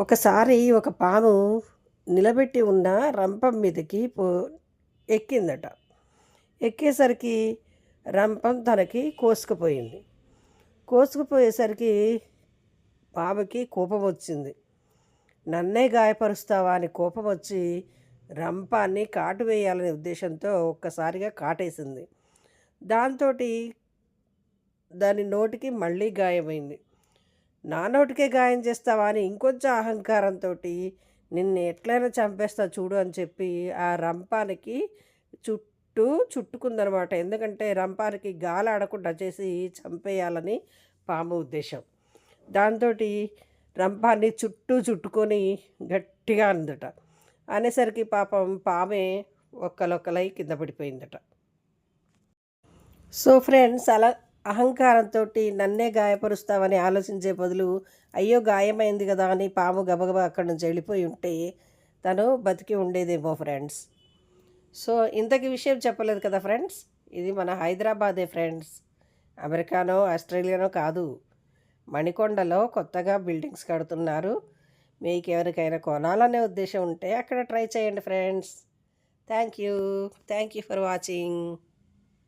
ఒకసారి ఒక పాము నిలబెట్టి ఉన్న రంపం మీదకి పో ఎక్కిందట. ఎక్కేసరికి రంపం తనకి కోసుకుపోయింది. కోసుకుపోయేసరికి పాముకి కోపం వచ్చింది. నన్నే గాయపరుస్తావా అని కోపం వచ్చి రంపాన్ని కాటు వేయాలనే ఉద్దేశంతో ఒక్కసారిగా కాటేసింది. దాంతో దాని నోటికి మళ్ళీ గాయమైంది. నా నోటికే గాయం చేస్తావా అని ఇంకొంచెం అహంకారంతో నిన్ను ఎట్లయినా చంపేస్తా చూడు అని చెప్పి ఆ రంపానికి చుట్టూ చుట్టుకుందనమాట. ఎందుకంటే రంపానికి గాలి ఆడకుండా చేసి చంపేయాలని పాము ఉద్దేశం. దాంతో రంపాన్ని చుట్టూ చుట్టుకొని గట్టిగా అందట. అనేసరికి పాపం పామే ఒక్కలొక్కలై కింద పడిపోయిందట. సో ఫ్రెండ్స్ అలా అహంకారంతో నన్నే గాయపరుస్తావని ఆలోచించే బదులు అయ్యో గాయమైంది కదా అని పాము గబగబా అక్కడి నుంచి వెళ్ళిపోయి ఉంటే తను బతికి ఉండేదేమో ఫ్రెండ్స్. సో ఇంతకి విషయం చెప్పలేదు కదా ఫ్రెండ్స్? ఇది మన హైదరాబాదే ఫ్రెండ్స్. అమెరికానో ఆస్ట్రేలియానో కాదు. మణికొండలో కొత్తగా బిల్డింగ్స్ కడుతున్నారు. మీకు ఎవరికైనా కొనాలనే ఉద్దేశం ఉంటే అక్కడ ట్రై చేయండి friends. Thank you. Thank you for watching.